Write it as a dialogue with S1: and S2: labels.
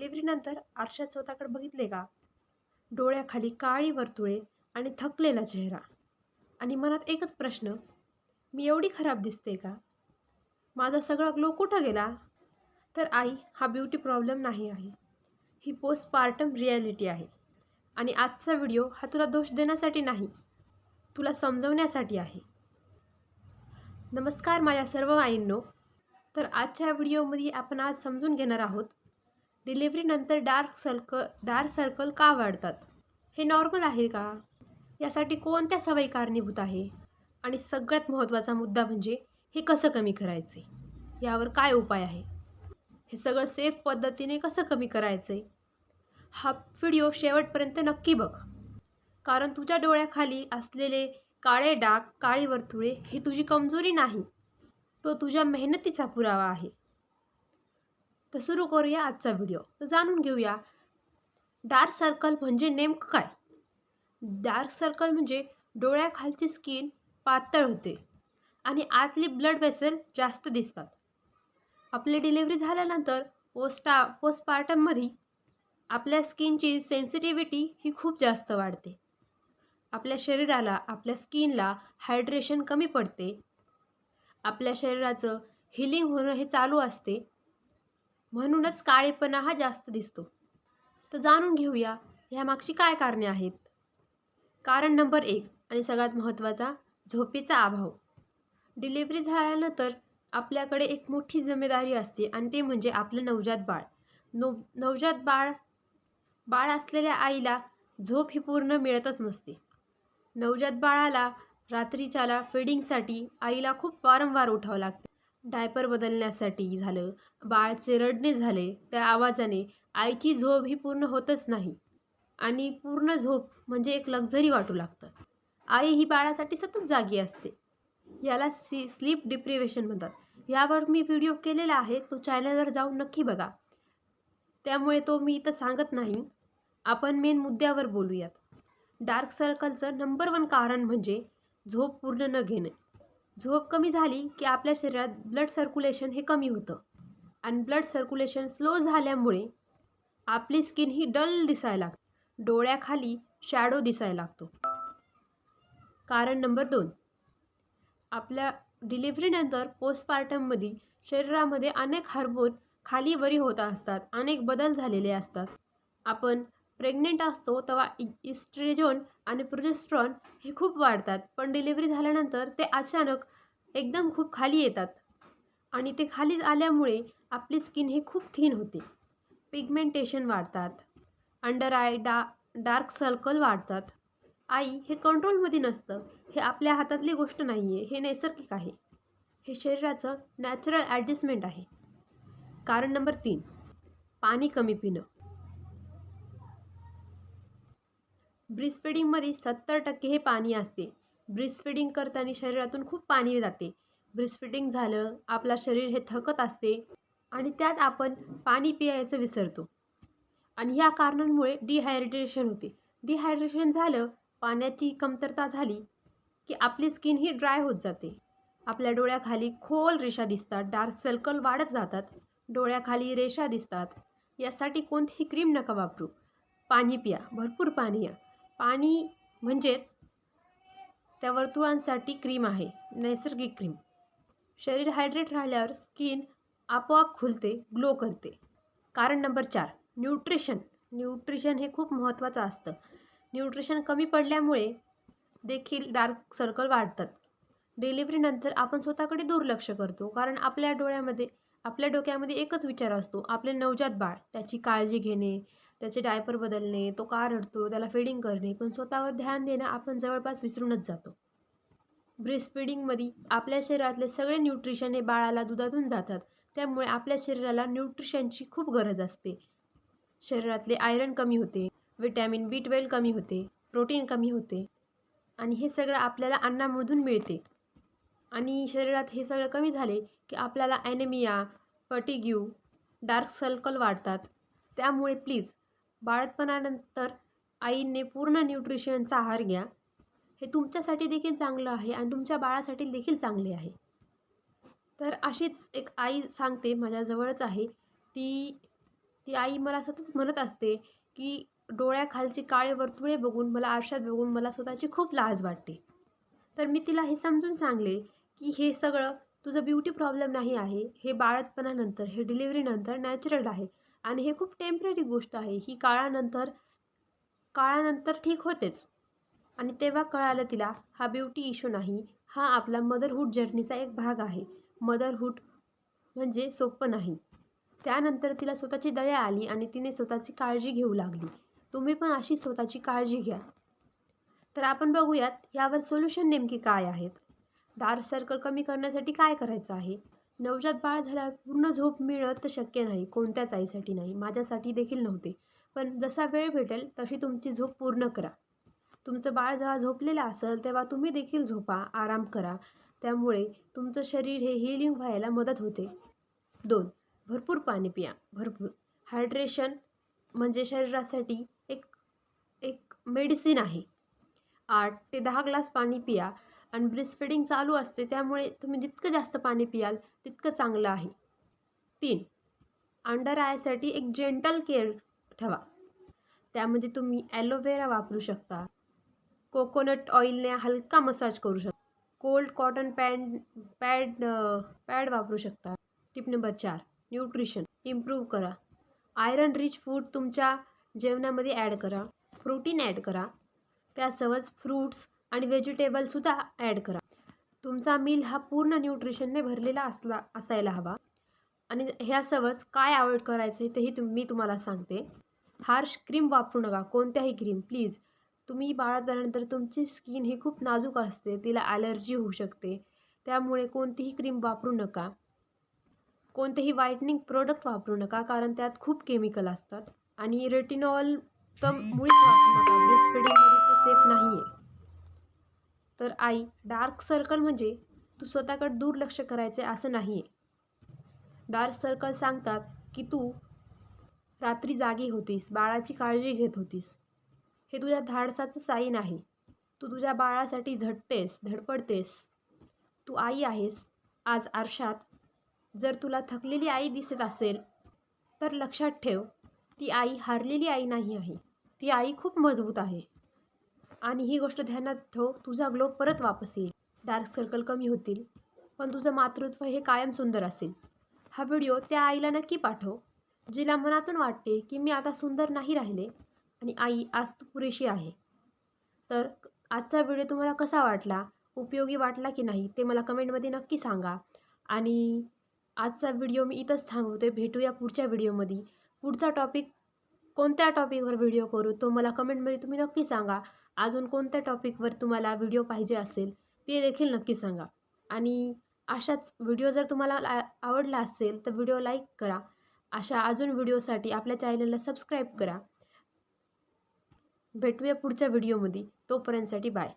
S1: डिलिव्हरीनंतर आरशात स्वतःकडे बघितले का? डोळ्याखाली काळी वर्तुळे आणि थकलेला चेहरा. आणि मनात एकच प्रश्न मी एवढी खराब दिसते का? माझा सगळा ग्लो कुठं गेला? तर आई हा ब्युटी प्रॉब्लेम नाही आहे. ही पोस्टपार्टम रिॲलिटी आहे. आणि आजचा व्हिडिओ हा तुला दोष देण्यासाठी नाही तुला समजवण्यासाठी आहे. नमस्कार माझ्या सर्व आईंनो. तर आजच्या व्हिडिओमध्ये आपण आज समजून घेणार आहोत डिलिव्हरीनंतर डार्क सर्कल डार्क सर्कल का वाढतात? हे नॉर्मल आहे का? यासाठी कोणत्या सवयी कारणीभूत आहे? आणि सगळ्यात महत्त्वाचा मुद्दा म्हणजे हे कसं कमी करायचे? यावर काय उपाय आहे? हे सगळं सेफ पद्धतीने कसं कमी करायचं? आहे हा व्हिडिओ शेवटपर्यंत नक्की बघ. कारण तुझ्या डोळ्याखाली असलेले काळे डाग काळी वर्तुळे ही तुझी कमजोरी नाही. तो तुझ्या मेहनतीचा पुरावा आहे. तर सुरू करूया आजचा व्हिडिओ तर जाणून घेऊया डार्क सर्कल म्हणजे नेमकं काय? डार्क सर्कल म्हणजे डोळ्याखालची स्किन पातळ होते आणि आतली ब्लड वेसेल जास्त दिसतात. आपली डिलिव्हरी झाल्यानंतर पोस्टा पोस्टपार्टममध्ये आपल्या स्किनची सेन्सिटिव्हिटी ही खूप जास्त वाढते. आपल्या शरीराला आपल्या स्किनला हायड्रेशन कमी पडते. आपल्या शरीराचं हिलिंग होणं हे चालू असते. म्हणूनच काळेपणा हा जास्त दिसतो. तर जाणून घेऊया ह्यामागची काय कारणे आहेत. कारण नंबर एक आणि सगळ्यात महत्त्वाचा झोपेचा अभाव. डिलिव्हरी झाल्यानंतर आपल्याकडे एक मोठी जिम्मेदारी असते आणि ते म्हणजे आपलं नवजात बाळ. नव नवजात बाळ बाळ असलेल्या आईला झोप ही पूर्ण मिळतच नसते. नवजात बाळाला रात्रीच्याला फिडिंगसाठी आईला खूप वारंवार उठावं लागते. डायपर बदलण्यासाठी झालं. बाळचे रडणे झाले. त्या आवाजाने आईची झोप ही पूर्ण होतच नाही. आणि पूर्ण झोप म्हणजे एक लक्झरी वाटू लागतं. आई ही बाळासाठी सतत जागी असते. याला सी स्लीप डिप्रिवेशन म्हणतात. यावर मी व्हिडिओ केलेला आहे. तो चॅनलवर जाऊन नक्की बघा. त्यामुळे तो मी इथं सांगत नाही. आपण मेन मुद्द्यावर बोलूयात. डार्क सर्कलचं नंबर वन कारण म्हणजे झोप पूर्ण न घेणे. झोप कमी झाली की आपल्या शरीरात ब्लड सर्क्युलेशन हे कमी होतं. आणि ब्लड सर्क्युलेशन स्लो झाल्यामुळे आपली स्किन ही डल दिसायला लागते. डोळ्याखाली शॅडो दिसायला लागतो. कारण नंबर दोन आपल्या डिलिव्हरीनंतर पोस्टपार्टममध्ये शरीरामध्ये अनेक हार्मोन खाली वरी होत असतात अनेक बदल झालेले असतात. आपण प्रेग्नेंट असतो तेव्हा इ इस्ट्रेजोन आणि प्रोजेस्ट्रॉन हे खूप वाढतात. पण डिलिव्हरी झाल्यानंतर ते अचानक एकदम खूप खाली येतात. आणि ते खाली आल्यामुळे आपली स्किन हे खूप थीन होते. पिगमेंटेशन वाढतात. अंडर आय डा डार्क सर्कल वाढतात. आई हे कंट्रोलमध्ये नसतं. हे आपल्या हातातली गोष्ट नाही आहे हे नैसर्गिक आहे. हे शरीराचं नॅचरल ॲडजस्टमेंट आहे. कारण नंबर तीन पाणी कमी पिणं. ब्रिस्फिडिंगमध्ये सत्तर टक्के हे पाणी असते. ब्रिस्फिडिंग करताना शरीरातून खूप पाणी जाते. ब्रिस्फिडिंग झालं आपला शरीर हे थकत असते आणि त्यात आपण पाणी पियायचं विसरतो. आणि ह्या कारणांमुळे डिहायड्रेशन होते. डिहायड्रेशन झालं पाण्याची कमतरता झाली की आपली स्किन ही ड्राय होत जाते. आपल्या डोळ्याखाली खोल रेषा दिसतात डार्क सर्कल वाढत जातात डोळ्याखाली रेषा दिसतात. यासाठी कोणतीही क्रीम नका वापरू. पाणी पिया भरपूर पाणी या. पाणी म्हणजेच त्या वर्तुळांसाठी क्रीम आहे नैसर्गिक क्रीम. शरीर हायड्रेट राहिल्यावर स्किन आपोआप खुलते ग्लो करते. कारण नंबर चार न्यूट्रिशन न्यूट्रिशन हे खूप महत्त्वाचं असतं. न्यूट्रिशन कमी पडल्यामुळे देखील डार्क सर्कल वाढतात. डिलिव्हरीनंतर आपण स्वतःकडे दुर्लक्ष करतो कारण आपल्या डोळ्यामध्ये आपल्या डोक्यामध्ये एकच विचार असतो आपले नवजात बाळ त्याची काळजी घेणे त्याचे डायपर बदलणे तो का रडतो त्याला फिडिंग करणे पण स्वतःवर ध्यान देणं आपण जवळपास विसरूनच जातो. ब्रेस्ट फिडिंगमध्ये आपल्या शरीरातले सगळे न्यूट्रिशन हे बाळाला दुधातून जातात. त्यामुळे आपल्या शरीराला न्यूट्रिशनची खूप गरज असते. शरीरातले आयरन कमी होते विटॅमिन बी ट्वेल्व कमी होते प्रोटीन कमी होते. आणि हे सगळं आपल्याला अन्नामधून मिळते. आणि शरीरात हे सगळं कमी झाले की आपल्याला ॲनेमिया पटिग्यू डार्क सर्कल वाढतात. त्यामुळे प्लीज बाळतपणानंतर आईने पूर्ण न्यूट्रिशनचा आहार घ्या. हे तुमच्यासाठी देखील चांगलं आहे आणि तुमच्या बाळासाठी देखील चांगले आहे. तर अशीच एक आई सांगते माझ्याजवळच आहे. ती ती आई मला सतत म्हणत असते की डोळ्याखालची काळे वर्तुळे बघून मला आरशात बघून मला स्वतःची खूप लाज वाटते. तर मी तिला हे समजून सांगले की हे सगळं तुझं ब्युटी प्रॉब्लेम नाही आहे. हे बाळतपणानंतर हे डिलिव्हरीनंतर नॅचरल आहे. आणि हे खूप टेंपररी गोष्ट आहे. ही काळानंतर काळानंतर ठीक होतेच. आणि तेव्हा कळालं तिला हा ब्युटी इशू नाही. हा आपला मदरहूड जर्नीचा एक भाग आहे. मदरहूड म्हणजे सोपं नाही. त्यानंतर तिला स्वतःची दया आली आणि तिने स्वतःची काळजी घेऊ लागली. तुम्ही पण अशी स्वतःची काळजी घ्या. तर आपण बघूयात यावर सोल्युशन नेमके काय आहेत? डार्क सर्कल कमी करण्यासाठी काय करायचं आहे? नवजात बाळ झाल्यावर पूर्ण झोप मिळत तर शक्य नाही कोणत्याच आईसाठी नाही माझ्यासाठी देखील नव्हते. पण जसा वेळ भेटेल तशी तुमची झोप पूर्ण करा. तुमचं बाळ जेव्हा झोपलेलं असेल तेव्हा तुम्ही देखील झोपा आराम करा. त्यामुळे तुमचं शरीर हे हिलिंग व्हायला मदत होते. दोन भरपूर पाणी पिया. भरपूर. हायड्रेशन म्हणजे शरीरासाठी एक एक मेडिसिन आहे. आठ ते दहा ग्लास पाणी पिया. आणि ब्रेस्ट फिडिंग चालू असते त्यामुळे तुम्ही जितकं जास्त पाणी पियाल तितकं चांगलं आहे. तीन अंडर आयसाठी एक जेंटल केअर ठेवा. त्यामध्ये तुम्ही ॲलोवेरा वापरू शकता. कोकोनट ऑइलने हलका मसाज करू शकता. Cold cotton pad pad pad वापरू शकता. टिप नंबर चार न्यूट्रिशन इम्प्रूव्ह करा. आयरन रिच फूड तुमच्या जेवणामध्ये ॲड करा. प्रोटीन ॲड करा. त्यासोबत फ्रूट्स आणि व्हेजिटेबलसुद्धा ॲड करा. तुमचा मील हा पूर्ण न्यूट्रिशनने भरलेला असला असायला हवा. आणि ह्यासोबत काय अवॉइड करायचं तेही तुम मी तुम्हाला सांगते. हार्श क्रीम वापरू नका कोणत्याही क्रीम प्लीज तुम्ही बाळात झाल्यानंतर तुमची स्किन ही खूप नाजूक असते तिला ॲलर्जी होऊ शकते. त्यामुळे कोणतीही क्रीम वापरू नका. कोणतेही व्हाईटनिंग प्रोडक्ट वापरू नका कारण त्यात खूप केमिकल असतात. आणि रेटिनॉल तर मुळीच वापरू नका ब्रेस्ट फिडिंगमध्ये ते सेफ नाही आहे तर आई डार्क सर्कल म्हणजे तू स्वतःकडे दुर्लक्ष करायचे असं नाही आहे डार्क सर्कल सांगतात की तू रात्री जागी होतीस बाळाची काळजी घेत होतीस. हे तुझ्या धाडसाचं साईन आहे. तू तुझ्या बाळासाठी झटतेस धडपडतेस. तू आई आहेस. आज आरशात जर तुला थकलेली आई दिसत असेल तर लक्षात ठेव ती आई हारलेली आई नाही आहे. ती आई खूप मजबूत आहे. आणि ही गोष्ट ध्यानात ठेव तुझा ग्लो परत वापस येईल. डार्क सर्कल कमी होतील पण तुझं मातृत्व हे कायम सुंदर असेल. हा व्हिडिओ त्या आईला नक्की पाठव जिला मनातून वाटते की मी आता सुंदर नाही राहिले आणि आई आज तू पुरेशी आहे. तर आजचा व्हिडिओ तुम्हाला कसा वाटला उपयोगी वाटला की नाही ते मला कमेंटमध्ये नक्की सांगा. आणि आजचा व्हिडिओ मी इथंच थांबवते भेटूया पुढच्या व्हिडिओमध्ये. पुढचा टॉपिक कोणत्या टॉपिकवर व्हिडिओ करू तो मला कमेंटमध्ये तुम्ही नक्की सांगा. अजून कोणत्या टॉपिकवर तुम्हाला व्हिडिओ पाहिजे असेल ते देखील नक्की सांगा. आणि अशाच व्हिडिओ जर तुम्हाला आवडला असेल तर व्हिडिओ लाईक करा. अशा अजून व्हिडिओसाठी आपल्या चॅनलला सबस्क्राईब करा. भेटूया पुढच्या व्हिडिओमध्ये. तोपर्यंतसाठी बाय.